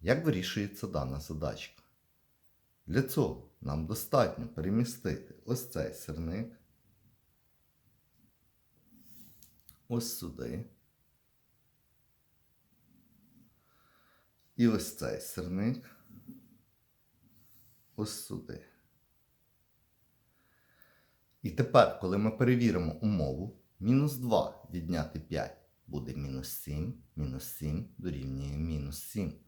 Як вирішується дана задачка? Для цього нам достатньо перемістити ось цей сирник ось сюди. І ось цей сирник ось сюди. І тепер, коли ми перевіримо умову, мінус 2 відняти 5 буде мінус 7, мінус 7 дорівнює мінус 7.